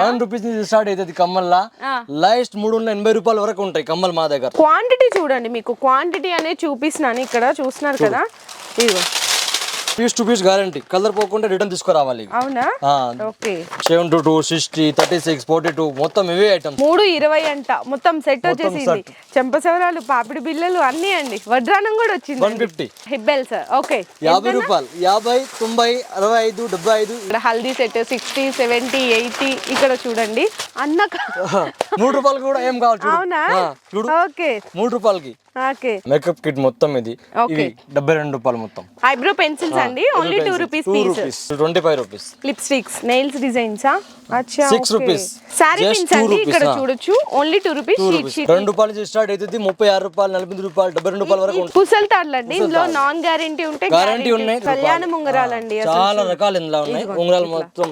One rupees నుంచి start అవుతుంది కమ్మల్లా. లాస్ట్ మూడు వందల ఎనభై రూపాయల వరకు ఉంటాయి కమ్మలు మా దగ్గర. క్వాంటిటీ చూడండి మీకు. క్వాంటిటీ అనేది చూపిస్తున్నాను ఇక్కడ. చూస్తున్నారు కదా? ఇదిగో. Piece to piece guarantee colour పోకుండా రిటర్న్ తీసుకురావాలి అవునా? Okay. Seven to two sixty thirty six forty two మొత్తం ఇవే ఐటమ్స్ మూడు ఇరవై అంట. మొత్తం సెట్ వచ్చేసింది. చెంపసవరాలు పాపిడి బిల్లలు అన్నీ అండి. వడ్రానం కూడా వచ్చింది. One fifty okay. యాభై రూపాయలు. యాభై తొంభై అరవై ఐదు డెబ్బై ఐదు. ఇక్కడ haldi set sixty seventy eighty ఇక్కడ చూడండి. అన్న మూడు రూపాయలు కూడా ఏం కావాలి అవునా? ఓకే. మూడు రూపాయలకి. ఓకే. మేకప్ కిట్ మొత్తం ఇది. ఇవి డెబ్బై రెండు రూపాయలు మొత్తం. ఐబ్రో పెన్సిల్స్ అండి? Only two rupees two rupees twenty five rupees lipsticks nails డిజైన్సా అచ్చా Six rupees. సారీ పిన్స్ అండి ఇక్కడ. చూడొచ్చు. Only two rupees sheet rupees sheet రెండు రూపాయల నుంచి స్టార్ట్ అవుతుంది ముప్పై ఆరు రూపాయలు నలభై రూపాయలు డెబ్బై రెండు రూపాయల వరకు పుసల్ తాడ్లండి. ఇందులో నాన్ గ్యారంటీ ఉంటే గ్యారంటీ ఉన్నాయి కళ్యాణం ఉంగరాలండి అసలు చాలా రకాలు ఇందులో ఉన్నాయి. ఉంగరాలు మొత్తం.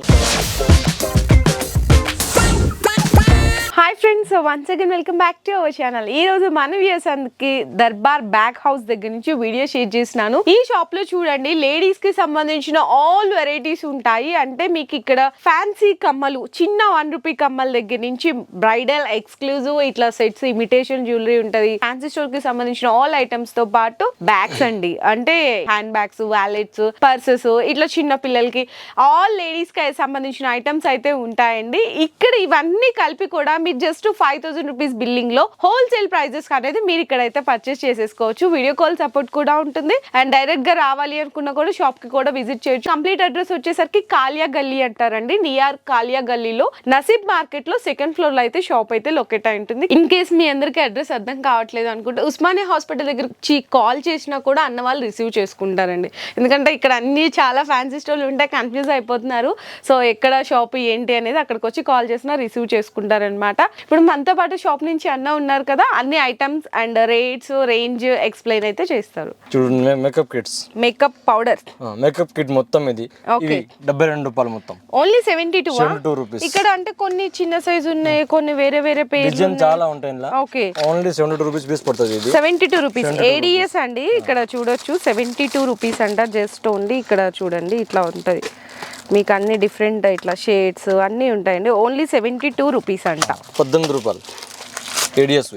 Hi friends once again welcome back to our channel ఈ రోజు మన వ్యూస్కి దర్బార్ బ్యాక్ హౌస్ దగ్గర నుంచి వీడియో షేర్ చేసినాను ఈ షాప్లో చూడండి లేడీస్కి సంబంధించిన ఆల్ వెరైటీస్ ఉంటాయి. అంటే మీకు ఇక్కడ ఫ్యాన్సీ కమ్మలు చిన్న వన్ రూపీ కమ్మల దగ్గర నుంచి బ్రైడల్ ఎక్స్క్లూజివ్ ఇట్లా సెట్స్ ఇమిటేషన్ జ్యువెలరీ ఉంటది. ఫ్యాన్సీ స్టోర్కి సంబంధించిన ఆల్ ఐటమ్స్తో పాటు బ్యాగ్స్ అండి. అంటే హ్యాండ్ బ్యాగ్స్ వ్యాలెట్స్ పర్సెస్ ఇట్లా చిన్న పిల్లలకి ఆల్ లేడీస్కి సంబంధించిన ఐటమ్స్ అయితే ఉంటాయండి. ఇక్కడ ఇవన్నీ కలిపి కూడా మీరు జస్ట్ ఫైవ్ థౌసండ్ రూపీస్ బిల్లింగ్లో హోల్సేల్ ప్రైజెస్ అనేది మీరు ఇక్కడైతే పర్చేస్ చేసేసుకోవచ్చు. వీడియో కాల్ సపోర్ట్ కూడా ఉంటుంది. అండ్ డైరెక్ట్గా రావాలి అనుకున్నా కూడా షాప్కి కూడా విజిట్ చేయొచ్చు. కంప్లీట్ అడ్రస్ వచ్చేసరికి కాలియా గల్లీ అంటారండి. నియర్ కాలియా గల్లీలో నసీబ్ మార్కెట్లో సెకండ్ ఫ్లోర్లో అయితే షాప్ అయితే లొకేట్ అయి ఉంటుంది. ఇన్ కేస్ మీ అందరికి అడ్రస్ అర్థం కావట్లేదు అనుకుంటే ఉస్మానియా హాస్పిటల్ దగ్గర కాల్ చేసినా కూడా అన్న వాళ్ళు రిసీవ్ చేసుకుంటారండి. ఎందుకంటే ఇక్కడ అన్ని చాలా ఫ్యాన్సీ స్టోర్లు ఉంటాయి కన్ఫ్యూజ్ అయిపోతున్నారు. సో ఎక్కడ షాప్ ఏంటి అనేది అక్కడికి వచ్చి కాల్ చేసినా రిసీవ్ చేసుకుంటారనమాట ఇప్పుడు మనతో పాటు షాప్ నుంచి అన్న ఉన్నారు కదా అన్ని items and rates range explain అయితే చేస్తారు. చూడు makeup kits makeup powder makeup kit మొత్తం ఇది. ఇవి డెబ్బై రెండు రూపాయలు మొత్తం. Only seventy two 72 rupees. ఇక్కడ అంటే కొన్ని చిన్న సైజ్ ఉన్నాయి కొన్ని వేరే వేరే డిజైన్ చాలా ఉంటాయి okay only seventy two rupees piece పడుతుంది ఇది. సెవెంటీ టూ రూపీస్ ఏడిఎస్ అండి ఇక్కడ చూడొచ్చు. సెవెంటీ టూ రూపీస్ అంట జస్ట్ ఓన్లీ ఇక్కడ చూడండి ఇట్లా ఉంటుంది. మీకు అన్ని డిఫరెంట్ ఇట్లా షేడ్స్ అన్నీ ఉంటాయండి. ఓన్లీ సెవెంటీ టూ రూపీస్ అంట. పద్దెనిమిది రూపాయలు. ఏడిఎస్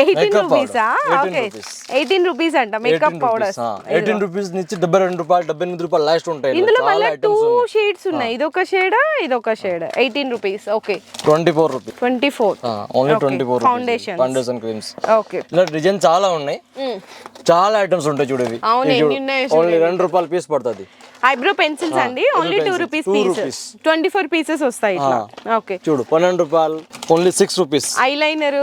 ఎయిటీన్ Makeup రూపీసా powder, 18 ఓకే. ఎయిటీన్ రూపీస్ అంట మేకప్ పౌడర్స్ ఎయిటీన్ రూపీస్ నుంచి డెబ్బై రెండు రూపాయలు డెబ్బై ఎనిమిది రూపాయలు లాస్ట్ ఉంటాయి ఇందులో. చాలా మళ్ళీ టూ షేడ్స్ ఉన్నాయి. ఇదొక షేడ్ ఇదొక shade eighteen rupees okay twenty four rupees twenty four only twenty four. Foundation creams okay ఇలా డిజైన్ చాలా ఉన్నాయి. చాలా ఐటమ్స్ ఉంటాయి చూడు ఇవి. ఓన్లీ రెండు రూపాయలు పీస్ పడుతుంది. ఐబ్రో పెన్సిల్స్ అండి. Only two rupees two piece rupees. Twenty four pieces వస్తాయి ఓకే చూడు పన్నెండు రూపాయలు ఓన్లీ సిక్స్ రూపీస్ ఐలైనర్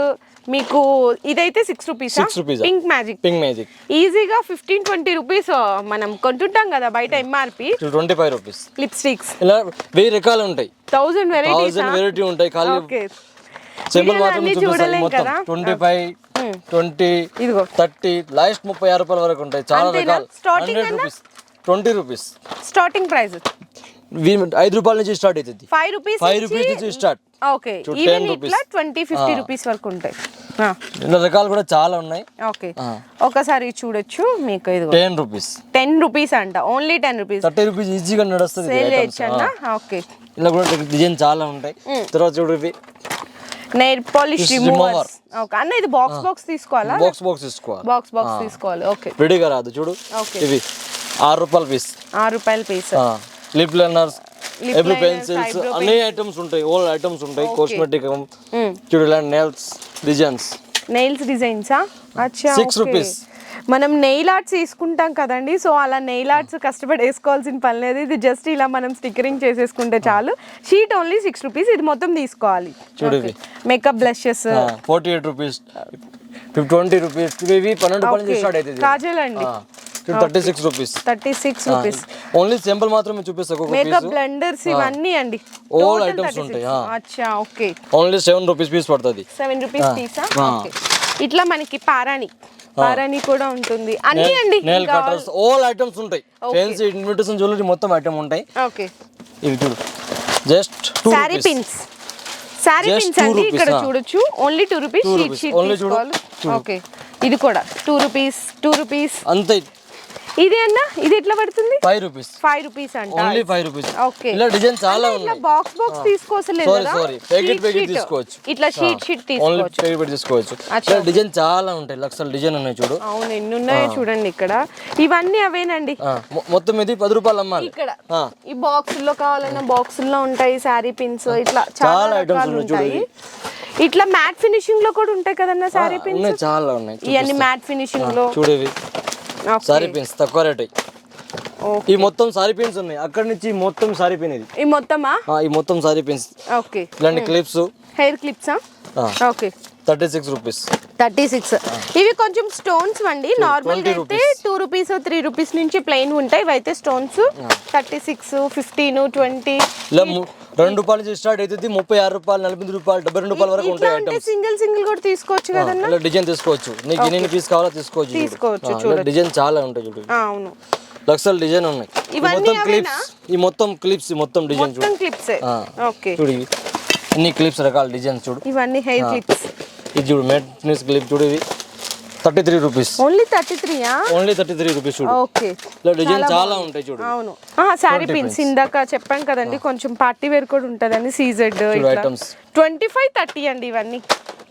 మీకు ఇదైతే సిక్స్ రూపీస్ rupees ఆ? పింక్ మ్యాజిక్ పింక్ మ్యాజిక్ ఈజీగా ఫిఫ్టీన్ ట్వంటీ రూపీస్ మనం కొంటుంటాం కదా బయట MRP twenty five rupees lipsticks ఇలా వెయ్యి రకాలు ఉంటాయి. థౌజండ్ వెరైటీస్ థౌసండ్ వెరైటీ ఉంటాయి. ఖాళీ ఓకే సింపుల్ మాత్రం మొత్తం. కదా? ట్వంటీ ఫైవ్ ట్వంటీ ఇదిగో. థర్టీ లాస్ట్ ముప్పై ఆరు రూపాయల వరకు ఉంటాయి. చాలా? రకాలు. Hundred? Rupees twenty rupees starting price ఐదు రూపాయల నుంచి స్టార్ట్ అవుతుంది. ఫైవ్ రూపీస్ ఫైవ్ రూపీస్ నుంచి స్టార్ట్. ఓకే ఈవెన్ 10 ఇట్లా. ట్వంటీ ఫిఫ్టీ రూపీస్ వరకు ఉంటాయి. ఇలా రకాలు కూడా చాలా ఉన్నాయి. ఓకే. ఒకసారి చూడొచ్చు మీకు ఇదిగో. Ten rupees. టెన్ రూపీస్ అంట only ten rupees. Thirty rupees ఈజీగా నడుస్తుంది ఇది ఓకే. ఇలా కూడా డిజైన్ చాలా ఉంటాయి. తర్వాత చూడు నెయిల్ పాలిష్ రిమూవర్స్ ఓకే అన్న ఇది బాక్స్ బాక్స్ తీసుకోవాలా? బాక్స్ బాక్స్ తీసుకోవాలి. బాక్స్ బాక్స్ తీసుకోవాలి. ఓకే. రెడీగా రాదు చూడు. Okay. ఇవి. ఆరు రూపాయల పీస్ ఆరు రూపాయల piece lip liners every pencils అన్ని ఐటమ్స్ ఉంటాయి ఓల్డ్ ఐటమ్స్ ఉంటాయి కాస్మెటిక్ చూడు ఇలా నెయిల్స్ డిజైన్స్ నెయిల్స్ డిజైన్సా అచ్చా okay. rupees. మనం నెయిల్ ఆర్ట్స్ తీసుకుంటాం కదండి సో అలా నెయిల్ ఆర్ట్స్ కష్టపడి వేసుకోవాల్సిన పని లేదు. ఇది జస్ట్ ఇలా మనం స్టిక్కరింగ్ చేసేసుకుంటే చాలు. షీట్ ఓన్లీ సిక్స్ రూపీస్ ఇది మొత్తం తీసుకోవాలి. చూడు ఇవి. Makeup blushes forty eight rupees twenty rupees ఇవి పన్నెండు నుంచి స్టార్ట్ అవుతుంది కాజల్ అండి. Thirty six rupees thirty six rupees only simple మాత్రమే చూపిస్తా మేకప్ బ్లెండర్స్ ఇవన్నీ అండి. Items 36. ఉంటాయి, ఆ. అచ్చా okay. Only seven rupees piece పడుతుంది. సెవెన్ రూపీస్ పీసా ఇట్లా మనకి పారాని పారాని కూడా ఉంటుంది. అన్ని అండి. నెయిల్ కటర్స్ ఆల్ ఐటమ్స్ ఉంటాయి. ఫ్యాన్సీ ఇన్విటేషన్ జ్యువెలరీ మొత్తం ఐటమ్ ఉంటాయి. ఓకే ఇవి చూడు. Just sari pins Just pins అండి ఇక్కడ ఆ. చూడొచ్చు. Only two rupees sheet. Sheet. తీసుకోవాలి. ఓకే ఇది కూడా. టూ రూపీస్ టూ రూపీస్ అంతే. ఇది అన్న ఇది ఎట్లా పడుతుంది? ఫైవ్ రూపీస్ ఫైవ్ రూపీస్ అంట. ఓన్లీ ఫైవ్ రూపీస్ ఓకే ఇలా డిజైన్ చాలా ఇట్లా బాక్స్ బాక్స్ తీసుకోవసలేదు సారీ సారీ ప్యాకెట్ ప్యాకెట్. తీసుకోవచ్చు. ఇట్లా షీట్ షీట్ ఓన్లీ తీసుకోవచ్చు. ప్యాకెట్ తీసుకోవచ్చు. ఇలా డిజైన్ చాలా ఉంటాయి. లక్షల డిజైన్ ఉన్నాయి చూడు. అవును ఎన్ని ఉన్నాయో చూడండి ఇక్కడ. ఇవన్నీ అవేనండి. మొత్తం ఇది పది రూపాయలు అమ్మాలి. ఇక్కడ. ఆ, ఈ బాక్సుల్లో కావాలన్నా బాక్సుల్లో ఉంటాయి. శారీ పిన్స్ ఇట్లా చాలా చూడు ఉంటాయి. ఇట్లా మ్యాట్ ఫినిషింగ్లో కూడా ఉంటాయి కదన్న శారీ పిన్స్ ఉన్నాయి చాలా ఉన్నాయి. ఇవన్నీ మ్యాట్ ఫినిషింగ్లో. చూడు ఇవి. ఓకే. సారీ పిన్స్ తక్కువ రేట్. ఈ మొత్తం సారీ పిన్స్ ఉన్నాయి. అక్కడి నుంచి మొత్తం సారీ పిన్ ఇది. ఈ మొత్తమా? ఈ మొత్తం సారీ పిన్స్ ఓకే. ఇలాంటి clips hair క్లిప్సా okay. Thirty six rupees thirty six. ఇవి కొంచెం స్టోన్స్ అండి. నార్మల్గా అయితే టూ రూపీస్ త్రీ రూపీస్ నుంచి ప్లెయిన్ ఉంటాయి. ఇవి అయితే stones thirty six fifteen twenty రెండు రూపాయల నుంచి స్టార్ట్ అవుతుంది ముప్పై ఆరు రూపాయలు నలభై ఎనిమిది రూపాయలు డెబ్బై రెండు రూపాయల వరకు ఉంటాయి ఐటమ్స్ సింగిల్ సింగిల్ కూడా తీసుకోవచ్చు కదన్నా? ఇలా డిజైన్ తీసుకోవచ్చు. నీకు ఎన్ని పీస్ కావాలో తీసుకోవచ్చు. తీసుకోవచ్చు, డిజైన్ చాలా ఉంటాయి చూడు. ఆ, అవును. లక్షల డిజైన్ ఉన్నాయి. మొత్తం క్లిప్స్ ఈ మొత్తం క్లిప్స్ ఈ మొత్తం డిజైన్ చూడు. మొత్తం క్లిప్స్ ఆ. ఓకే చూడు అన్ని క్లిప్స్ రకాల డిజైన్స్ చూడు. ఇవన్నీ హెయిర్ క్లిప్స్ ఇది చూడు మెట్నిస్ క్లిప్ చూడు ఇవి. Thirty three rupees only thirty త్రీయా only thirty three rupees చూడు. ఓకే ఇలా డిజైన్ చాలా ఉంటాయి చూడు. అవును. శారీ పిన్స్ ఇందాక చెప్పాను కదండి కొంచెం పార్టీ వేర్ కూడా ఉంటుందండి సీజెడ్ ట్వంటీ ఫైవ్ థర్టీ అండి ఇవన్నీ.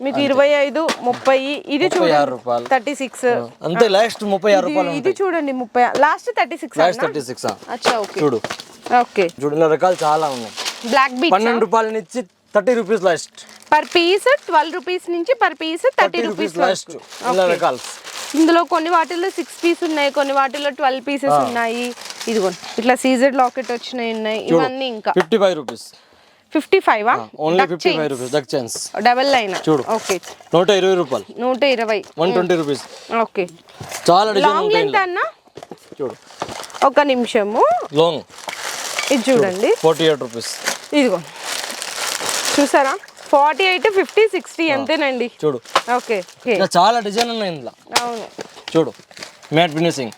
మీకు ఇరవై ఐదు ముప్పై ఇది చూడండి. Thirty six. అంతే లాస్ట్ ముప్పై ఆరు రూపాయలు ఇది చూడండి ముప్పై last thirty six last thirty six అచ్చా ఓకే. చూడు. ఓకే. చూడు రకాలు చాలా ఉన్నాయి. బ్లాక్ బీచ్ పన్నెండు రూపాయల నుంచి thirty rupees last. Per piece twelve rupees నుంచి per piece thirty rupees last. ఇలా రకాలు ఇందులో కొన్ని వాటిల్లో సిక్స్ పీస్ ఉన్నాయి కొన్ని వాటిల్లో ట్వెల్వ్ పీసెస్ ఉన్నాయి. ఇదిగో ఇట్లా సీజెడ్ లాకెట్ వచ్చినాయి ఉన్నాయి. ఇవన్నీ ఇంకా. Fifty five rupees fifty five only fifty five rupees duck chains double line చూడు. ఓకే నూట ఇరవై రూపాయలు. నూట ఇరవై. వన్ ట్వంటీ రూపీస్ ఓకే చాలా లాంగ్ లెంత్. అన్న? చూడు. ఒక నిమిషము. లాంగ్ ఇది చూడండి. ఫార్టీ ఎయిట్ రూపీస్ ఇదిగో చూసారా? ఫార్టీ ఎయిట్ ఫిఫ్టీ సిక్స్టీ అంతేనండి చూడు. ఓకే చాలా డిజైన్ ఉన్నాయి ఇందులో. అవును. చూడు. Matte finishing.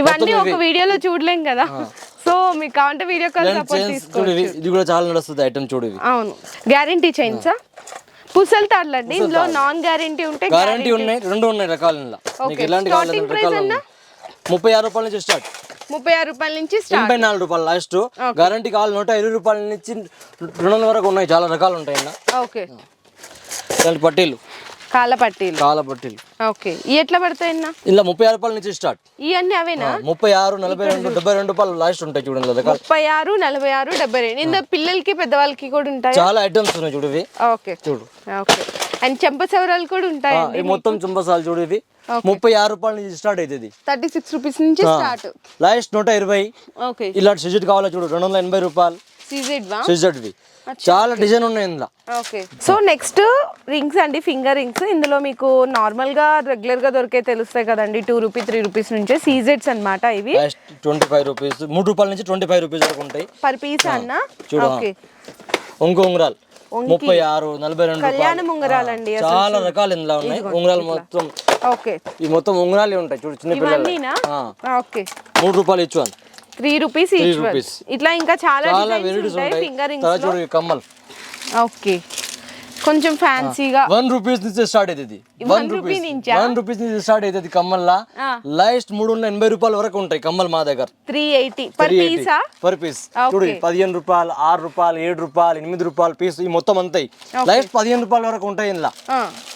ఇవన్నీ ఒక వీడియోలో చూడలేం కదా? సో మీకు కావాలంటే వీడియో కాల్ సపోర్ట్ చైన్స్ తీసుకో చూడు ఇవి ఇది కూడా చాలా నడుస్తుంది ఐటమ్ చూడు అవును. గ్యారంటీ చైన్సా పుసల్ తాడ్లండి ఇందులో నాన్ గ్యారంటీ ఉంటే గ్యారంటీ ఉన్నాయి. రెండు ఉన్నాయి రకాలు ఇందులో. ఎలాంటి. ముప్పై ఆరు రూపాయల నుంచి స్టార్ట్. ముప్పై ఆరు రూపాయల నుంచి ఎనభై నాలుగు రూపాయలు లాస్ట్ గ్యారంటీ కావాలి నూట ఇరవై రూపాయల నుంచి రెండు వరకు ఉన్నాయి చాలా రకాలు ఉంటాయి ఓకే పట్టీలు. కాళ్ళ పట్టీలు చాలా పట్టీలు ఓకే. ఇవి ఎట్లా పడతాయన్నా ఇలా ముప్పై ఆరు రూపాయల నుంచి స్టార్ట్. ఇవన్నీ అవేనా? ముప్పై ఆరు నలభై రెండు డెబ్బై రెండు రూపాయలు లాస్ట్ ఉంటాయి చూడండి రకాలు. ముప్పై ఆరు నలభై ఆరు డెబ్బై రెండు. ఇందులో పిల్లలకి పెద్దవాళ్ళకి కూడా ఉంటాయి? చాలా ఐటమ్స్ ఉన్నాయి చూడు ఇవి. ఓకే. చూడు. ఓకే. అండ్ చెంప సవరాలు కూడా ఈ మొత్తం చుంబసాలు చూడు ఇవి. ముప్పై ఆరు రూపాయల నుంచి స్టార్ట్ అవుతుంది థర్టీ సిక్స్ రూపీస్ నుంచి స్టార్ట్. లాస్ట్ నూట ఇరవై. ఓకే. ఇలాంటి సిజెట్ కావాలా చూడు? రెండు వందల ఎనభై రూపాయలు. సీజెడ్ వా సిజెట్వి చాలా డిజైన్ ఉన్నాయి ఇందులో. ఓకే. సో నెక్స్ట్ రింగ్స్ అండి ఫింగర్ రింగ్స్. ఇందులో మీకు నార్మల్గా రెగ్యులర్గా దొరికే తెలుస్తాయి కదండి టూ రూపీ త్రీ రూపీస్ నుంచే. సీజెడ్స్ అన్నమాట ఇవి. Twenty five rupees. మూడు రూపాయల నుంచి ట్వంటీ ఫైవ్ రూపీస్ వరకు ఉంటాయి. పర్ పీస్ అన్న. ఓకే. ఒంగు ఉంగరాలు. ముప్పై ఆరు నలభై రెండు కళ్యాణం ఉంగరాలండి చాలా రకాలు ఇందులో ఉన్నాయి. ఉంగరాలు మొత్తం ఓకే. ఈ మొత్తం ఉంగరాలు ఉంటాయి చూడు చిన్న పిల్లలు ఓకే. మూడు రూపాయలు ఇచ్చు అని త్రీ రూపీస్ ఈచ్. ఇట్లా ఇంకా చాలా డిజైన్స్ ఉంటాయి చూడు కమ్మలు. ఓకే. కొంచెం ఫ్యాన్సీగా వన్ రూపీస్ నుంచి స్టార్ట్ అవుతుంది వన్ రూపీ రూపీస్. నుంచా? వన్ రూపీస్ నుంచి స్టార్ట్ అవుతుంది కమ్మల్లా. లాస్ట్ మూడు వందల ఎనభై రూపాయల వరకు ఉంటాయి కమ్మలు మా దగ్గర. త్రీ ఎయిటీ పర్ పీసా పర్ పీస్. చూడు పదిహేను రూపాయలు ఆరు రూపాయలు ఏడు రూపాయలు ఎనిమిది రూపాయలు పీస్ ఈ మొత్తం అంతాయి. లాస్ట్ పదిహేను రూపాయల వరకు ఉంటాయి ఇందులో.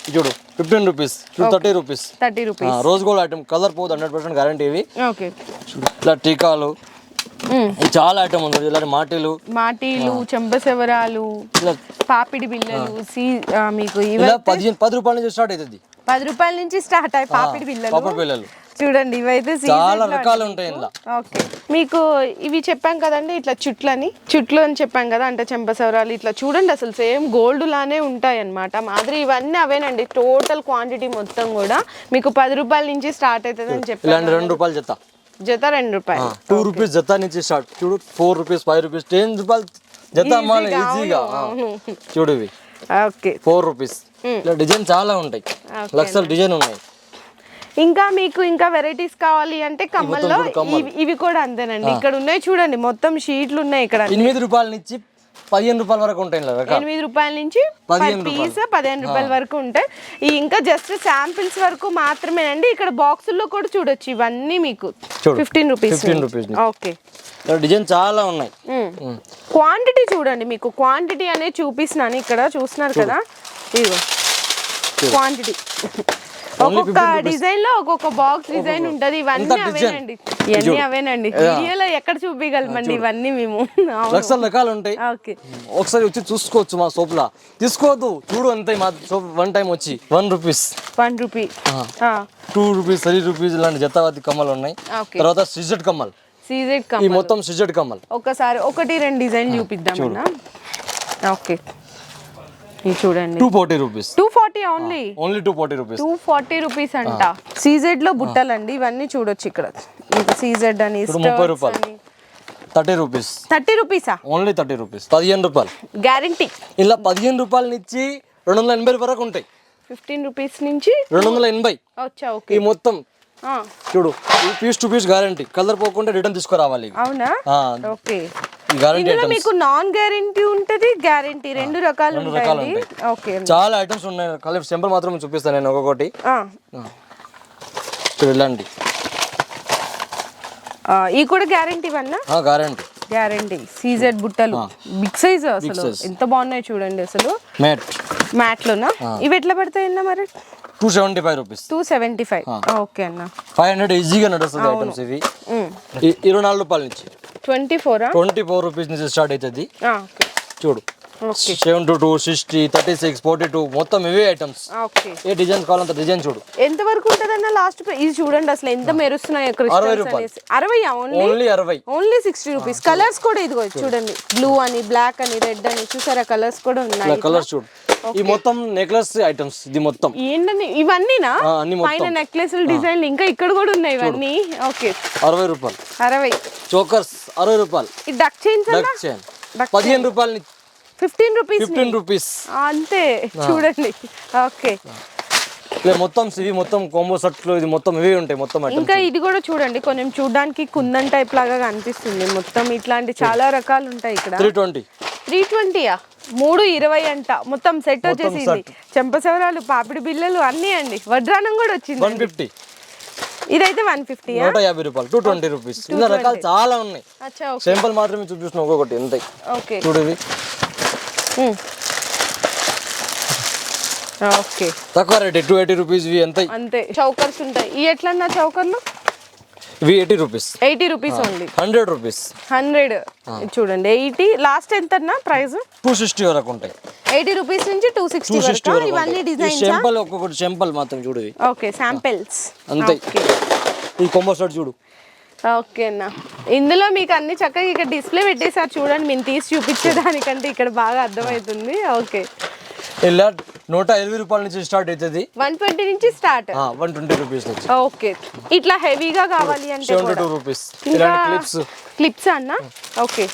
ఇది చూడు fifteen rupees thirty rupees thirty rupees rose gold item colour పోదు హండ్రెడ్ పర్సెంట్ గ్యారంటీ ఇవి. ఇట్లా టీకాలు. చాలా ఐటమ్ ఉంది. ఇలాంటి మాటీలు. మాటీలు చెంబసెవరాలు పాపిడి బిళ్ళలు సీ మీకు ఇలా పదిహేను పది రూపాయల నుంచి స్టార్ట్ అవుతుంది. పది రూపాయల నుంచి స్టార్ట్ అయ్యి పాపిడి బిళ్ళలు. పాపర్ పిల్లలు చూడండి ఇవైతే చాలా రకాలు ఉంటాయి ఇందులో. ఓకే. మీకు ఇవి చెప్పాం కదండి ఇట్లా చుట్లని. చుట్లు అని చెప్పాం కదా అంటే చెంపసవరాలు ఇట్లా. చూడండి అసలు సేమ్ గోల్డ్ లానే ఉంటాయి అన్నమాట మాదిరి ఇవన్నీ అవేనండి టోటల్ క్వాంటిటీ మొత్తం కూడా మీకు పది రూపాయల నుంచి స్టార్ట్ అవుతుంది అని ఇలాంటి రెండు రూపాయలు జత జత రెండు రూపాయలు. టూ రూపీస్ జత నుంచి స్టార్ట్. చూడు four rupees five rupees ten రూపాయలు జత అమ్మాలి ఈజీగా చూడు ఇవి. ఓకే. ఫోర్ రూపీస్ ఇలా డిజైన్ చాలా ఉంటాయి. లక్షల డిజైన్ ఉన్నాయి. ఇంకా మీకు ఇంకా వెరైటీస్ కావాలి అంటే కమ్మల్లో ఇవి కూడా అంతేనండి. ఇక్కడ ఉన్నాయి చూడండి మొత్తం షీట్లు ఉన్నాయి ఇక్కడ ఎనిమిది రూపాయల నుంచి పదిహేను రూపాయల వరకు ఉంటాయి ఎనిమిది రూపాయల నుంచి పీస్ పదిహేను రూపాయల వరకు ఉంటాయి. ఇంకా జస్ట్ శాంపిల్స్ వరకు మాత్రమేనండి. ఇక్కడ బాక్సుల్లో కూడా చూడొచ్చు ఇవన్నీ మీకు. ఫిఫ్టీన్ రూపీస్ 15 rupees ని. ఓకే డిజైన్ చాలా ఉన్నాయి. క్వాంటిటీ చూడండి మీకు. క్వాంటిటీ అనేది చూపిస్తున్నాను ఇక్కడ. చూస్తున్నారు కదా? ఇదిగో. క్వాంటిటీ ఒక్కొక్క డిజైన్లో ఒక్కొక్క బాక్స్ డిజైన్ ఉంటది. ఇవన్నీ. అవేనండి. ఇవన్నీ అవేనండి. వీడియోలో ఎక్కడ చూపించగలమండి ఇవన్నీ మేము. లక్షల రకాలు ఉంటాయి. ఓకే. ఒకసారి వచ్చి చూసుకోవచ్చు మా సోప్ లా. తీసుకోవద్దు చూడు అంతే మా సోప్ వన్ టైం వచ్చి. One rupees one rupee two rupees three rupees ఇలాంటి జతావతి కమ్మలు ఉన్నాయి. తర్వాత సిజెడ్ కమ్మల్. సీజెడ్ ఈ కమ్ మొత్తం సిజెడ్ కమ్మల్. ఒకసారి ఒకటి రెండు డిజైన్ చూపిద్దామన్నా. ఓకే. ఇది చూడండి. Two forty rupees two forty only only two forty rupees two forty rupees అంట. సీజెడ్లో బుట్టలండి ఇవన్నీ చూడొచ్చు ఇక్కడ. ఇంకా సీజెడ్ అని ముప్పై రూపాయలు. థర్టీ రూపీస్ థర్టీ రూపీసా ఓన్లీ థర్టీ రూపీస్ పదిహేను రూపాయలు. గ్యారంటీ ఇలా పదిహేను రూపాయల నుంచి రెండు వందల ఎనభై వరకు ఉంటాయి. ఫిఫ్టీన్ రూపీస్ నుంచి? రెండు వందల ఎనభై. ఈ మొత్తం చూడు piece to piece guarantee colour పోకుండా రిటర్న్ తీసుకురావాలి. అవునా? ఓకే. ఇందులో మీకు నాన్ గ్యారంటీ ఉంటది గ్యారంటీ రెండు రకాలు ఉంటాయి. ఓకే. చాలా ఐటమ్స్ ఉన్నాయి. కలర్ సింపుల్ మాత్రం చూపిస్తాను నేను ఒక్కొక్కటి. ఆ. చూడు ఇలాంటి ఆ, ఈ కూడా గ్యారంటీ వన్నా? గ్యారంటీ గ్యారంటీ సీజెడ్ బుట్టలు. బిగ్ సైజ్ అసలు. ఎంత బాగున్నాయి చూడండి అసలు. మేట్ మ్యాట్లోనా ఇవి ఎట్లా పడతాయి మరి? Two seventy five rupees two seventy five okay అన్న ఫైవ్ హండ్రెడ్ ఈజీగా నడుస్తుంది ఐటమ్స్ ఇవి. ఇరవై నాలుగు రూపాయల నుంచి. ట్వంటీ ఫోరా ట్వంటీ ఫోర్ రూపీస్ నుంచి స్టార్ట్ అవుతుంది. చూడు seven to two sixty thirty six forty two మొత్తం ఇవే ఐటమ్స్ ఏ డిజైన్స్ కావాలంత డిజైన్ చూడు. ఎంత వరకు ఉంటదన్న లాస్ట్ ఇది చూడండి అసలు ఎంత మెరుస్తున్నాయి క్రిస్టల్స్ అనేసి. అరవై ఓన్లీ ఓన్లీ అరవై. ఓన్లీ సిక్స్టీ రూపీస్ కలర్స్ కూడా ఇదిగో చూడండి. బ్లూ అని బ్లాక్ అని రెడ్ అని. చూసారా? కలర్స్ కూడా ఉన్నాయి. కలర్స్ చూడు. ఈ మొత్తం నెక్లెస్ ఐటమ్స్ ఇది మొత్తం. ఏంటని ఇవన్నీనా? అన్ని మొత్తం. పైన నెక్లెస్ డిజైన్ ఇంకా ఇక్కడ కూడా ఉన్నాయి ఇవన్నీ. ఓకే అరవై రూపాయలు. అరవై. చోకర్స్ అరవై రూపాయలు. ఈ duck chains duck chain Duck పదిహేను రూపాయలు ఫిఫ్టీన్ రూపీస్ ఫిఫ్టీన్ రూపీస్ అంతే. చూడండి. ఓకే మొత్తం ఇవి మొత్తం కోంబో సెట్లు ఇది మొత్తం ఇవే ఉంటాయి మొత్తం ఇంకా ఇది కూడా చూడండి కొంచెం చూడడానికి కుందన్ టైప్ లాగా కనిపిస్తుంది. మొత్తం ఇట్లాంటి చాలా రకాలు ఉంటాయి ఇక్కడ. త్రీ ట్వంటీ త్రీ ట్వంటీయా మూడు ఇరవై అంట. మొత్తం సెట్ వచ్చేసి ఇది. చెంపసవరాలు పాపిడి బిల్లలు అన్నీ అండి. వడ్రానం కూడా వచ్చింది. వన్ ఫిఫ్టీ ఇదైతే వన్ ఫిఫ్టీయా నూట యాభై రూపాయలు. టూ ట్వంటీ రూపీస్ ఇలా రకాలు చాలా ఉన్నాయి. సింపుల్ మాత్రమే చూపిస్తున్నా ఒక్కొక్కటి. ఎంత ఓకే. చూడు ఇవి ఉమ్. ఓకే. తక్కువ రేట్ టూ ఎయిటీ రూపీస్ ఇవి ఎంత? అంతే. చౌకర్స్ ఉంటాయి. ఈ ఎట్లన్నా చౌకర్లు? ఇవి eighty rupees eighty rupees only hundred rupees hundred చూడండి ఎయిటీ లాస్ట్ ఎంత అన్న ప్రైస్? టూ సిక్స్టీ వరకు ఉంటాయి. ఎయిటీ రూపీస్ నుంచి టూ సిక్స్టీ వరకు? ఇవన్నీ డిజైన్స్ చెంపల్ ఒక్కొక్కటి చెంపల్ మాత్రం చూడు ఇవి. ఓకే శాంపిల్స్ అంతే. ఈ షర్ట్ చూడు. ఓకే అన్న. ఇందులో మీకు అన్ని చక్కగా ఇక్కడ డిస్ప్లే పెట్టేసారు చూడండి. మేము తీసి చూపించేదానికంటే ఇక్కడ బాగా అర్థమవుతుంది. ఓకే. ఇలా నూట ఇరవై రూపాయల నుంచి స్టార్ట్ అవుతుంది. వన్ ట్వంటీ నుంచి స్టార్ట్. వన్ ట్వంటీ రూపీస్ నుంచి. ఓకే. ఇట్లా హెవీగా కావాలి అంటే seventy two rupees. Clips clips అన్న? ఓకే.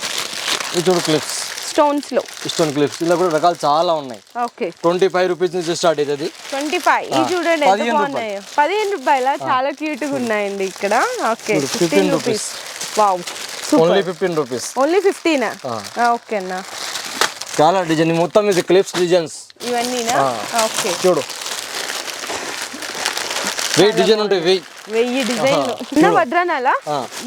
చూడు క్లిప్స్ స్టోన్స్లో స్టోన్ క్లిప్స్ ఇలా కూడా రకాలు చాలా ఉన్నాయి. ఓకే. ట్వంటీ ఫైవ్ రూపీస్ నుంచి స్టార్ట్ అవుతుంది. Twenty five. ఇది చూడండి ఎంత బాగున్నాయో. పదిహేను రూపాయల? చాలా క్యూట్గా ఉన్నాయండి ఇక్కడ. Okay. Fifteen 15 rupees wow only fifteen rupees only fifteen okay అన్న. చాలా డిజైన్ మొత్తం ఇది క్లిప్స్ డిజైన్స్ ఇవన్నీనా? ఓకే. చూడు. వెయ్యి డిజైన్ ఉంటాయి వెయ్యి. వెయ్యి డిజైన్లు. చిన్న వడ్రానాలా?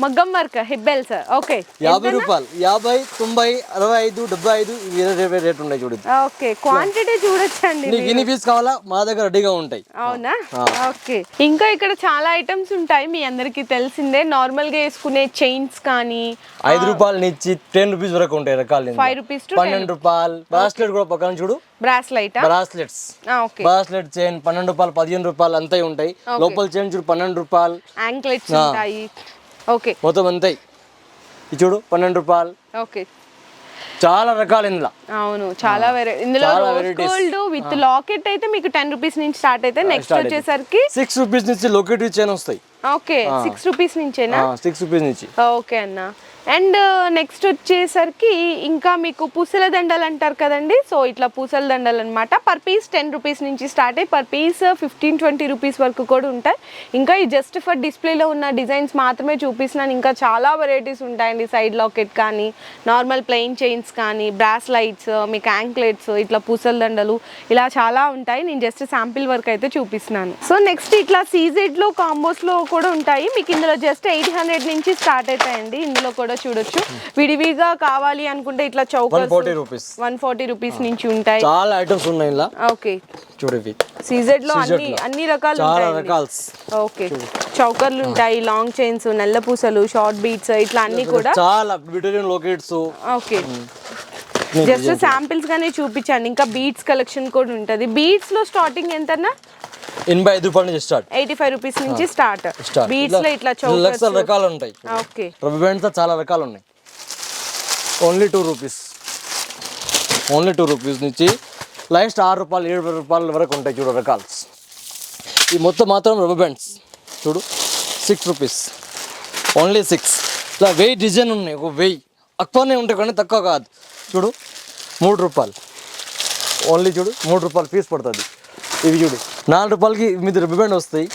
మగ్గం వర్క్ హిబ్బెల్స్ ఓకే. యాభై రూపాయలు. యాభై తొంభై అరవై ఐదు డెబ్బై ఐదు ఇరవై రేట్ ఉన్నాయి చూడు ఓకే. క్వాంటిటీ చూడొచ్చండి నీకు ఎన్ని పీస్ కావాలా? మా దగ్గర రెడీగా ఉంటాయి. అవునా? ఓకే. ఇంకా ఇక్కడ చాలా ఐటమ్స్ ఉంటాయి మీ అందరికి తెలిసిందే. నార్మల్గా వేసుకునే చైన్స్ కానీ ఐదు రూపాయల నుంచి టెన్ రూపీస్ వరకు ఉంటాయి రకాలు. ఫైవ్ రూపీస్ పన్నెండు రూపాయలు. బ్రాస్లెట్ కూడా పక్కన చూడు. బ్రాస్లైట్ బ్రాస్లెట్స్ బ్రాస్లెట్ చైన్ పన్నెండు రూపాయలు పదిహేను రూపాయలు అంతే ఉంటాయి. లోపల చైన్ చూడు పన్నెండు రూపాయలు. యాంక్లెట్స్ ఉంటాయి. ఓకే మొత్తం అంతే. ఇది చూడు పన్నెండు రూపాయలు. ఓకే చాలా రకాలు ఇందులో. అవును చాలా వెరైటీ ఇందులో. గోల్డ్ విత్ లాకెట్ అయితే మీకు టెన్ రూపీస్ నుంచి స్టార్ట్ అయితే నెక్స్ట్ వచ్చేసరికి సిక్స్ రూపీస్ నుంచి లొకేటివ్ చైన్ వస్తాయి. ఓకే సిక్స్ రూపీస్ నుంచేనా? సిక్స్ రూపీస్ నుంచి. ఓకే అన్న. అండ్ నెక్స్ట్ వచ్చేసరికి ఇంకా మీకు పూసల దండలు అంటారు కదండి? సో ఇట్లా పూసల దండలు అనమాట పర్ పీస్ టెన్ రూపీస్ నుంచి స్టార్ట్ అయ్యి per piece fifteen twenty rupees వరకు కూడా ఉంటాయి. ఇంకా ఈ జస్ట్ ఫర్ డిస్ప్లేలో ఉన్న డిజైన్స్ మాత్రమే చూపిస్తున్నాను. ఇంకా చాలా వెరైటీస్ ఉంటాయండి. సైడ్ లాకెట్ కానీ నార్మల్ ప్లెయిన్ చైన్స్ కానీ బ్రాస్ లైట్స్ మీకు యాంక్లెట్స్ ఇట్లా పూసల దండలు ఇలా చాలా ఉంటాయి. నేను జస్ట్ శాంపిల్ వర్క్ అయితే చూపిస్తున్నాను. సో నెక్స్ట్ ఇట్లా సీజెడ్లో కాంబోస్లో కూడా ఉంటాయి. మీకు ఇందులో జస్ట్ ఎయిట్ హండ్రెడ్ నుంచి స్టార్ట్ అవుతాయండి ఇందులో కూడా చూడొచ్చు. విడివిగా కావాలి అనుకుంటే ఇట్లా చౌకర్స్ వన్ ఫార్టీ రూపీస్ నుంచి ఉంటాయి. చాలా ఐటమ్స్ ఉన్నాయి ఇలా ఓకే సీజెడ్లో అన్ని. అన్ని రకాలు చాలా ఓకే చౌకర్లు ఉంటాయి లాంగ్ చైన్స్ నల్ల పూసలు షార్ట్ బీట్స్ ఇట్లా అన్ని కూడా. చాలా Victorian lockets okay just samples గానే చూపించండి. ఇంకా బీట్స్ కలెక్షన్ కూడా ఉంటుంది. బీట్స్లో స్టార్టింగ్ ఎంతన్నా? ఎనభై ఐదు రూపాయల నుంచి స్టార్ట్ ఎయిటీ ఫైవ్ రూపీస్ నుంచి స్టార్ట్ బీట్స్లో ఇట్లా లక్షల రకాలు ఉంటాయి. ఓకే. రబ్బర్ బ్యాండ్స్ చాలా రకాలు ఉన్నాయి. Only two rupees only two rupees నుంచి లాస్ట్ ఆరు రూపాయలు ఏడు రూపాయల వరకు ఉంటాయి చూడు రకాలు ఈ మొత్తం మాత్రం రబ్బర్ బ్యాండ్స్ చూడు సిక్స్ రూపీస్ ఓన్లీ సిక్స్ ఇలా వెయ్యి డిజైన్ ఉన్నాయి. ఒక వెయ్యి. ఎక్కువనే ఉంటాయి కానీ తక్కువ కాదు. చూడు మూడు రూపాయలు. ఓన్లీ చూడు మూడు రూపాయలు పీస్ పడుతుంది. ఇవి చూడు. నాలుగు రూపాయలకి మీద రబ్బర్ బ్యాండ్ వస్తాయి.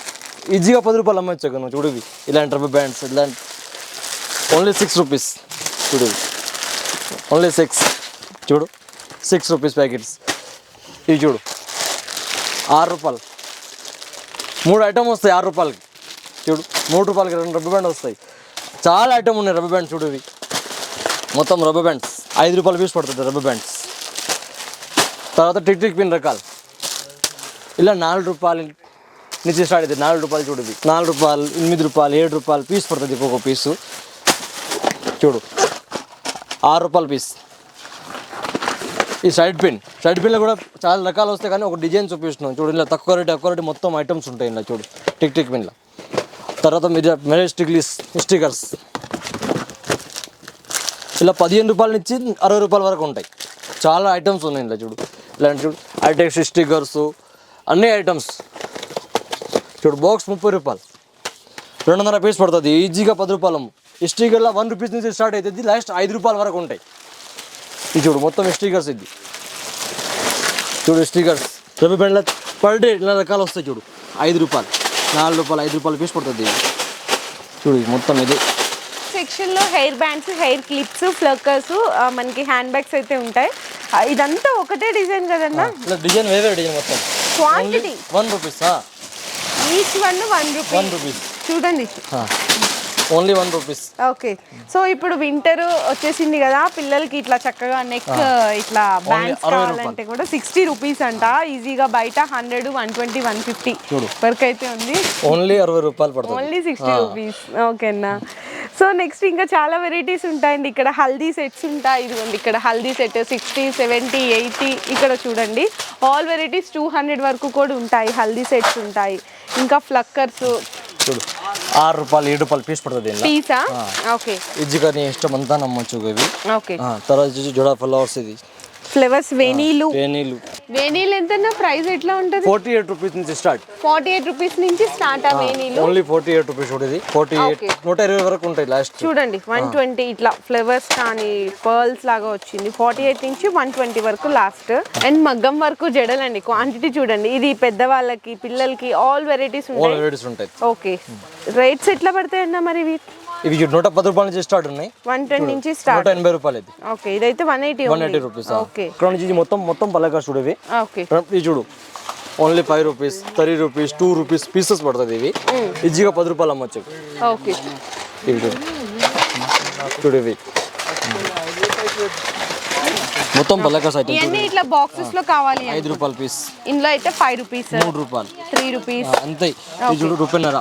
ఈజీగా పది రూపాయలు అమ్మచ్చు చూడు ఇవి. ఇలాంటి రబ్బర్ బ్యాండ్స్ ఇలాంటి ఓన్లీ సిక్స్ రూపీస్ చూడు ఓన్లీ సిక్స్ చూడు. సిక్స్ రూపీస్ ప్యాకెట్స్ ఇవి చూడు. ఆరు రూపాయలు. మూడు ఐటమ్ వస్తాయి ఆరు రూపాయలకి. చూడు. మూడు రూపాయలకి రెండు రబ్బర్ బ్యాండ్ వస్తాయి. చాలా ఐటమ్ ఉన్నాయి రబ్బర్ బ్యాండ్ చూడు ఇవి. మొత్తం రబ్బర్ బ్యాండ్స్ ఐదు రూపాయలు పీస్ పడుతుంది రబ్బర్ బ్యాండ్స్ తర్వాత టిక్ టిక్ పిన్ రకాలు. ఇలా నాలుగు రూపాయలు నుంచి స్టార్ట్ అవుతుంది నాలుగు రూపాయలు చూడు నాలుగు రూపాయలు ఎనిమిది రూపాయలు ఏడు రూపాయలు పీస్ పడుతుంది ఒక్కొక్క పీసు చూడు. ఆరు రూపాయల పీస్ ఈ సైడ్ పిన్ సైడ్ పిన్లో కూడా చాలా రకాలు వస్తాయి కానీ ఒక డిజైన్ చూపిస్తున్నాం. చూడు ఇలా తక్కువ రేటు ఎక్కువ రేటు మొత్తం ఐటమ్స్ ఉంటాయి ఇలా చూడు. టిక్ టిక్ పిన్లో తర్వాత మీరు మ్యారేజ్ స్టిక్లీస్ స్టిక్కర్స్ ఇలా పదిహేను రూపాయల నుంచి అరవై రూపాయల వరకు ఉంటాయి. చాలా ఐటమ్స్ ఉన్నాయి ఇలా చూడు. ఇలాంటి చూడు. ఐటెక్స్ స్టిక్కర్స్ అన్ని ఐటమ్స్ చూడు బాక్స్ ముప్పై రూపాయలు. రెండున్నర పీస్ పడుతుంది. ఈజీగా పది రూపాయలు. ఈ స్టిక్కర్లో వన్ రూపీస్ నుంచి స్టార్ట్ అవుతుంది లాస్ట్ ఐదు రూపాయల వరకు ఉంటాయి. ఇది చూడు మొత్తం స్టిక్కర్స్ ఇది. చూడు స్టిక్కర్స్ రబ్బర్ బ్యాండ్ల పర్ డే ఇలా రకాలు వస్తాయి చూడు. ఐదు రూపాయలు. నాలుగు రూపాయలు ఐదు రూపాయలు పీస్ పడుతుంది చూడు మొత్తం ఇది. సెక్షన్లో హెయిర్ బ్యాండ్స్ హెయిర్ క్లిప్స్ ఫ్లక్కర్స్ మనకి హ్యాండ్ బ్యాగ్స్ అయితే ఉంటాయి. ఇదంతా ఒకటే డిజైన్ కదన్నా? డిజైన్ వేరే డిజైన్ మొత్తం. Quantity one rupees each one one rupee one rupees చూడండి only one rupees. Okay. So ఇప్పుడు వింటర్ వచ్చేసింది కదా పిల్లలకి ఇట్లా చక్కగా నెక్ ఇట్లా బ్యాండ్స్ అరవై కావాలంటే కూడా సిక్స్టీ రూపీస్ అంట. ఈజీగా బయట hundred one twenty one fifty. వరకు అయితే ఉంది. ఓన్లీ అరవై రూపాయలు పడుతుంది. ఓన్లీ సిక్స్టీ రూపీస్ ఓకేనా సో నెక్స్ట్ ఇంకా చాలా వెరైటీస్ ఉంటాయండి. ఇక్కడ హల్దీ సెట్స్ ఉంటాయి. ఇదిగోండి ఇక్కడ haldi set sixty seventy eighty ఇక్కడ చూడండి. ఆల్ వెరైటీస్ టూ హండ్రెడ్ వరకు కూడా ఉంటాయి. హల్దీ సెట్స్ ఉంటాయి. ఇంకా ఫ్లక్కర్స్ చూడు ఆరు రూపాయలు ఏడు రూపాయలు పీస్ పడుతుంది పీసా? ఓకే. ఈజీగా నీ ఇష్టం అంతా నమ్మొచ్చు ఇవి. తర్వాత జోడా ఫ్లవర్స్ ఇది. ఫ్లేవర్స్ వేనీలు. తేనీలు వేనీలు ఎంత ప్రైస్ ఎట్లా ఉంటుంది? ఫార్టీ ఎయిట్ రూపీస్ నుంచి స్టార్ట్. ఫార్టీ ఎయిట్ రూపీస్ నుంచి స్టార్ట్ ఆ వేనీలు? ఓన్లీ ఫార్టీ ఎయిట్ రూపీస్ చూడు ఇది ఫార్టీ ఎయిట్ Okay. నూట ఇరవై వరకు ఉంటాయి లాస్ట్ చూడండి వన్ ట్వంటీ ఇట్లా ఫ్లేవర్స్ కానీ పర్ల్స్ లాగా వచ్చింది. ఫార్టీ ఎయిట్ నుంచి వన్ ట్వంటీ వరకు లాస్ట్ అండ్ మగ్గం వరకు జడలండి క్వాంటిటీ చూడండి. ఇది పెద్దవాళ్ళకి పిల్లలకి ఆల్ వెరైటీస్ ఆల్ ఉంటాయి. వెరైటీస్ ఉంటాయి. ఓకే. రేట్స్ ఎట్లా పడతాయన్నా మరి ఇవి? ఇవి నూట పది రూపాయల నుంచి స్టార్ట్ ఉన్నాయి. వన్ టెన్ నుంచి నూట స్టార్ట్ ఎనభై రూపాయలు ఇది. ఓకే ఇదైతే one eighty one eighty rupees okay. ఇక్కడ నుంచి మొత్తం మొత్తం పలక చూడు ఇవి. ఓకే. ఇది చూడు only five rupees thirty rupees two rupees pieces పడుతుంది ఇవి. ఈజీగా పది రూపాయలు అమ్మచ్చు. ఓకే. ఇవి చూడు. చూడు ఇవి. మొత్తం ఐటమ్ ఇవన్నీ ఇట్లా బాక్సెస్లో కావాలి. ఐదు రూపాయల పీస్ ఇందులో అయితే ఫైవ్ రూపీస్ మూడు రూపాయలు. త్రీ రూపీస్ అంతే. ఇది చూడు రూపాయిన్నర.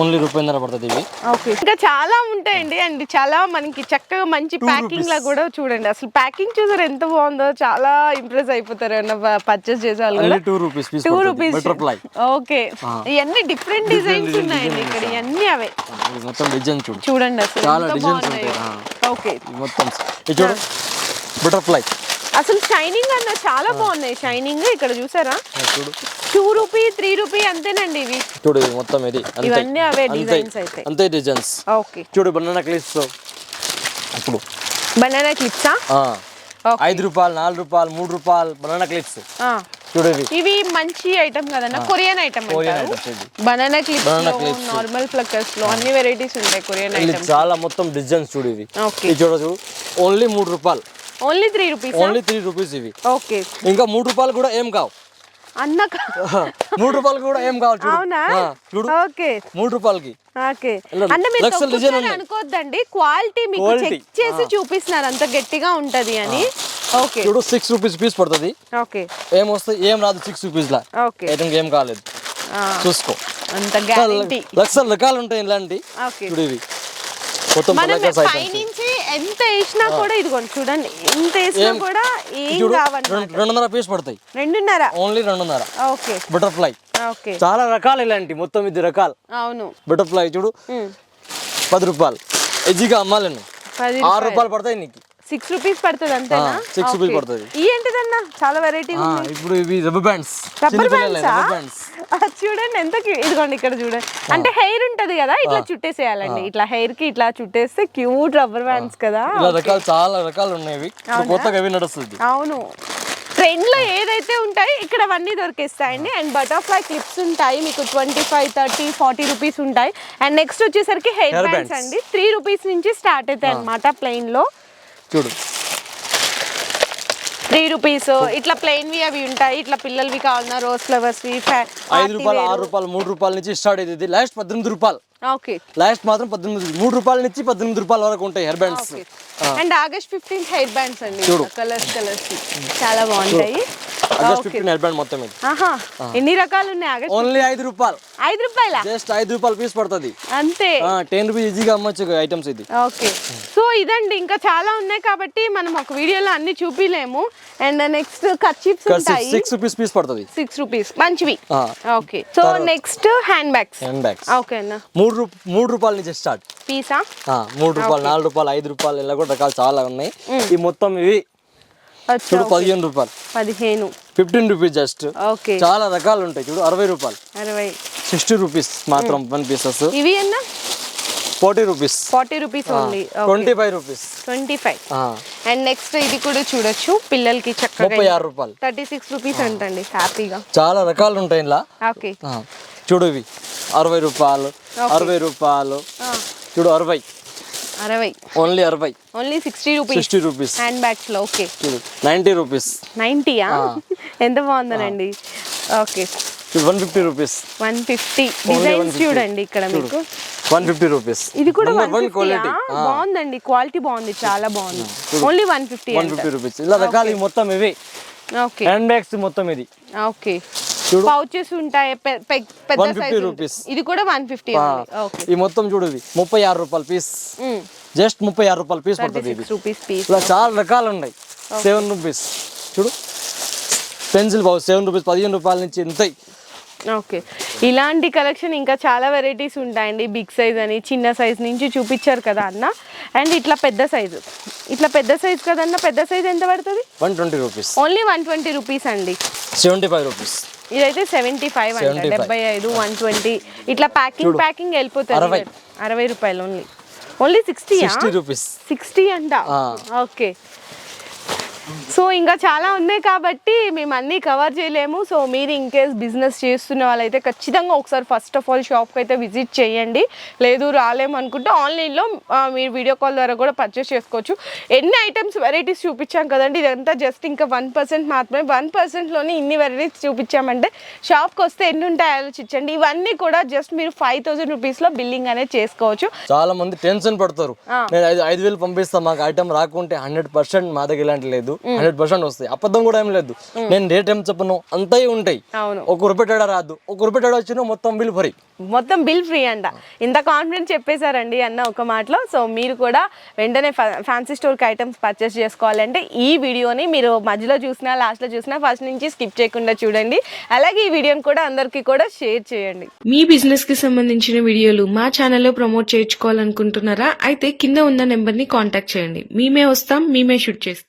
ఓన్లీ రూపాయిన్నర పడుతుంది ఇవి. ఓకే. ఇంకా చాలా ఉంటాయండి అండ్. చాలా మనకి చక్కగా మంచి ప్యాకింగ్ లా కూడా చూడండి. అసలు ప్యాకింగ్ చూసారు ఎంత బాగుందో చాలా ఇంప్రెస్ అయిపోతారు అన్న పర్చేస్ చేసే two rupees piece two rupees okay. ఇవన్నీ డిఫరెంట్ డిజైన్స్ ఉన్నాయండి ఇక్కడ. ఇవన్నీ అవే. మొత్తం డిజైన్ చూడు. చూడండి అసలు చాలా బాగున్నాయి. ఉంటాయి, ఓకే. మొత్తం. చూడు. బటర్ఫ్లై అసలు షైనింగ్ అన్న చాలా బాగున్నాయి. షైనింగ్ ఇక్కడ చూసారా? చూడు. టూ రూపీ త్రీ రూపీ అంతేనండి ఇవి. చూడు ఇది మొత్తం ఇది. అంతే. ఇవన్నీ అవే అంతే. డిజైన్స్ అయితే. అంతే డిజైన్స్. ఓకే. చూడు బనానా క్లిప్స్. ఇప్పుడు. బనానా క్లిప్సా? ఆ. Okay. ఐదు రూపాయలు నాలుగు రూపాయలు మూడు రూపాయలు బనానా క్లిప్స్. చూడు ఇవి. ఇవి మంచి ఐటమ్ కదన్న కొరియన్ ఐటమ్ కొరియన్ అంటారు ఇది బనానా క్లిప్స్ Banana లో clips. నార్మల్ ఫ్లక్కర్స్లో అన్ని వెరైటీస్ ఉంటాయి కొరియన్ ఇది ఐటమ్స్. చాలా మొత్తం డిజైన్స్ చూడు ఇవి. ఓకే. ఇది చూడచ్చు ఓన్లీ మూడు రూపాయలు. Only three rupees only three rupees ఇవి. ఓకే ఇంకా మూడు రూపాయలు కూడా ఏం కావు. అన్న మూడు రూపాయలు కూడా ఏం కావాలి అవునా? చూడు. ఓకే మూడు రూపాయలకి. ఓకే అంటే మీరు. అనుకోవద్దండి క్వాలిటీ మీకు. చెక్ చేసి చూపిస్తున్నారు అంత గట్టిగా ఉంటది అని. ఓకే చూడు సిక్స్ రూపీస్ పీస్ పడుతుంది. ఓకే ఏం వస్తాయి? ఏం రాదు సిక్స్ రూపీస్ లా. ఓకే ఏం కాలేదు. చూసుకో. అంత గ్యారంటీ లక్షల రకాలు ఉంటాయి ఇలాంటి. చూడు ఇవి. మొత్తం పైనుంచి ఎంత వేసినా కూడా ఇదిగోండి చూడండి ఎంత వేసినా కూడా ఏం రెండు- రెండున్నర పీస్ పడతాయి. రెండున్నర? ఓన్లీ రెండున్నర. ఓకే. Butterfly okay. చాలా రకాలు ఇలాంటి మొత్తం ఇది రకాలు. అవును. బటర్ఫ్లై చూడు. పది రూపాయలు. ఈజీగా అమ్మాలను ఆరు రూపాయలు. పడతాయి నీకు. సిక్స్ రూపీస్ పడుతుంది అంతేనా? rupees Okay. పడుతుంది. ఈ ఏంటిదన్నా? చాలా వెరైటీ ఇప్పుడు ఇవి రబ్బర్ బ్యాండ్స్ రబ్బర్ బ్యాండ్సా చూడండి ఎంత. ఇదిగోండి ఇక్కడ చూడండి. అంటే హెయిర్ ఉంటది కదా ఇట్లా చుట్టేసేయాలండి. ఇట్లా హెయిర్కి ఇట్లా చుట్టేస్తే క్యూట్ రబ్బర్ బ్యాండ్స్ కదా. ఇలా రకాలు చాలా రకాలు ఉన్నాయి ఇవి. కొత్తగా అవి నడుస్తుంది. అవును. ట్రెండ్లో ఏదైతే ఉంటాయి ఇక్కడ అవన్నీ దొరికేస్తాయండి. అండ్ బటర్ఫ్లై క్లిప్స్ ఉంటాయి. మీకు twenty five thirty forty rupees ఉంటాయి. అండ్ నెక్స్ట్ వచ్చేసరికి హెయిర్ బ్యాండ్స్. అండి. త్రీ రూపీస్ నుంచి స్టార్ట్ అవుతాయి అనమాట ప్లెయిన్లో. చూడు. Three rupees. ఇట్లా ప్లెయిన్ వి అవి ఉంటాయి. ఇట్లా పిల్లలవి కావాలన్నా రోజ్ ఫ్లవర్స్ వి ఐదు రూపాయలు ఆరు రూపాయలు మూడు రూపాయల నుంచి స్టార్ట్ అవుతుంది లాస్ట్ పద్దెనిమిది రూపాయలు. ఓకే. లాస్ట్ మాత్రం పద్దెనిమిది మూడు రూపాయల నుంచి పద్దెనిమిది రూపాయల వరకు ఉంటాయి hair bands. Okay. And August fifteenth hair bands అండి. Colours colours. చాలా బాగుంటాయి. August okay fifteen hair band మొత్తం ఇది. ఎన్ని రకాలు ఉన్నాయి ఓన్లీ ఐదు రూపాయలు. ఐదు రూపాయల? జస్ట్ ఐదు రూపాయలు పీస్ పడుతుంది. అంతే. టెన్ రూపీస్ ఈజీగా అమ్మచ్చు ఐటమ్స్ ఇది. ఓకే సో ఇదండి ఇంకా చాలా ఉన్నాయి కాబట్టి మనం ఒక వీడియోలో అన్ని చూపిలేము. అండ్ నెక్స్ట్ ఉంటాయి. సిక్స్ రూపీస్ పీస్ పడుతుంది. సిక్స్ రూపీస్ మంచివి. Okay so next hand bags hand bags okay అన్న. మూడు మూడు రూపాయల నుంచి స్టార్ట్ పీసా మూడు రూపాయలు నాలుగు రూపాయలు ఐదు రూపాయలు ఇలా కూడా రకాలు చాలా ఉన్నాయి. ఈ మొత్తం ఇవి చూడు పదిహేను రూపాయలు. పదిహేను. Fifteen rupees just. ఓకే. చాలా రకాలు ఉంటాయి చూడు అరవై రూపాయలు. అరవై. సిక్స్టీ రూపీస్ మాత్రం వన్ పీసెస్. ఇవి అన్న forty rupees. Forty rupees only twenty five rupees. Twenty five. And next ఇది కూడా చూడొచ్చు పిల్లలకి చక్కగా ముప్పై ఆరు రూపాయలు. థర్టీ సిక్స్ రూపీస్ అంటండి హ్యాపీగా. చాలా రకాలు ఉంటాయి ఇలా ఓకే. చూడు ఇవి. అరవై రూపాయలు అరవై రూపాయలు. చూడు అరవై. అరవై. ఓన్లీ అరవై. Only sixty rupees. Sixty rupees. Hand బ్యాగ్స్లో okay. Ninety rupees. నైంటీయా? ఎంత బాగుందనండి. Okay. One fifty rupees. One fifty. Designs చూడండి ఇక్కడ మీకు. One fifty rupees. ఇది కూడా వన్ క్వాలిటీ బాగుందండి. క్వాలిటీ బాగుంది. చాలా బాగుంది. Only one fifty one fifty rupees. ఇలా రకాలు మొత్తం ఇవి. ఓకే. హ్యాండ్ బ్యాగ్స్ మొత్తం ఇది. ఓకే. పౌచెస్ ఉంటాయి పెద్ద 150 సైజ్ రూపీస్. ఇది కూడా వన్ ఫిఫ్టీ ఈ మొత్తం చూడు ఇవి ముప్పై ఆరు రూపాయలు పీస్ జస్ట్ ముప్పై ఆరు రూపాయలు పీస్ పడుతుంది ఇది. ఇలా చాలా రకాలు ఉన్నాయి. సెవెన్ రూపీస్ చూడు. పెన్సిల్ బాక్స్ సెవెన్ రూపీస్ పదిహేను రూపాయల నుంచి ఉంటాయి ఓకే. ఇలాంటి కలెక్షన్ ఇంకా చాలా వెరైటీస్ ఉంటాయండి. బిగ్ సైజ్ అని చిన్న సైజ్ నుంచి చూపించారు కదా అన్న. అండ్ ఇట్లా పెద్ద సైజు ఇట్లా పెద్ద సైజ్ కదన్న పెద్ద సైజ్ ఎంత పడుతుంది? One twenty rupees. Only one twenty rupees అండి. సెవెంటీ ఫైవ్ రూపీస్ ఇదైతే సెవెంటీ ఫైవ్ అంట. 75. డెబ్బై ఐదు వన్ ట్వంటీ ఇట్లా ప్యాకింగ్ ప్యాకింగ్ వెళ్ళిపోతుంది అరవై. రూపాయలు only only sixty sixty rupees sixty అంట. ఓకే సో ఇంకా చాలా ఉన్నాయి కాబట్టి మేము అన్నీ కవర్ చేయలేము. సో మీరు ఇన్ కేస్ బిజినెస్ చేస్తున్న వాళ్ళైతే ఖచ్చితంగా ఒకసారి ఫస్ట్ ఆఫ్ ఆల్ షాప్కి అయితే విజిట్ చేయండి. లేదు రాలేము అనుకుంటే ఆన్లైన్లో మీరు వీడియో కాల్ ద్వారా కూడా పర్చేస్ చేసుకోవచ్చు. ఎన్ని ఐటమ్స్ వెరైటీస్ చూపించాం కదండి ఇదంతా జస్ట్ ఇంకా వన్ పర్సెంట్ మాత్రమే. వన్ పర్సెంట్లోనే ఇన్ని వెరైటీస్ చూపించామంటే షాప్కి వస్తే ఎన్ని ఉంటాయో ఆలోచించండి. ఇవన్నీ కూడా జస్ట్ మీరు ఫైవ్ థౌసండ్ రూపీస్లో బిల్లింగ్ అనేది చేసుకోవచ్చు. చాలా మంది టెన్షన్ పడతారు. నేను ఐదు ఐదు వేలు పంపిస్తాను మాకు ఐటమ్ రాకుంటే హండ్రెడ్ పర్సెంట్ మా దగ్గర ఇలాంటి లేదు. హండ్రెడ్ పర్సెంట్ వస్తాయి. అబద్ధం కూడా ఏం లేదు. నేను రేట్ ఏం చెప్పను? అంతయి ఉంటాయి. అవును. ఒక రూపాయి తేడా రాదు. ఒక రూపాయి తేడా వచ్చినా మొత్తం బిల్ ఫ్రీ మొత్తం బిల్ ఫ్రీ అంట. ఇంత కాన్ఫిడెంట్ చెప్పేశారండి అన్న ఒక మాటలో. సో మీరు కూడా వెంటనే ఫ్యాన్సీ స్టోర్కి ఐటమ్స్ పర్చేస్ చేసుకోవాలంటే ఈ వీడియోని మీరు మధ్యలో చూసినా లాస్ట్లో చూసినా ఫస్ట్ నుంచి స్కిప్ చేయకుండా చూడండి. అలాగే ఈ వీడియోని కూడా అందరికీ కూడా షేర్ చేయండి. మీ బిజినెస్కి సంబంధించిన వీడియోలు మా ఛానల్లో ప్రమోట్ చేయించుకోవాలనుకుంటున్నారా? అయితే కింద ఉన్న నెంబర్ని కాంటాక్ట్ చేయండి. మేమే వస్తాం మేమే షూట్ చేస్తాం.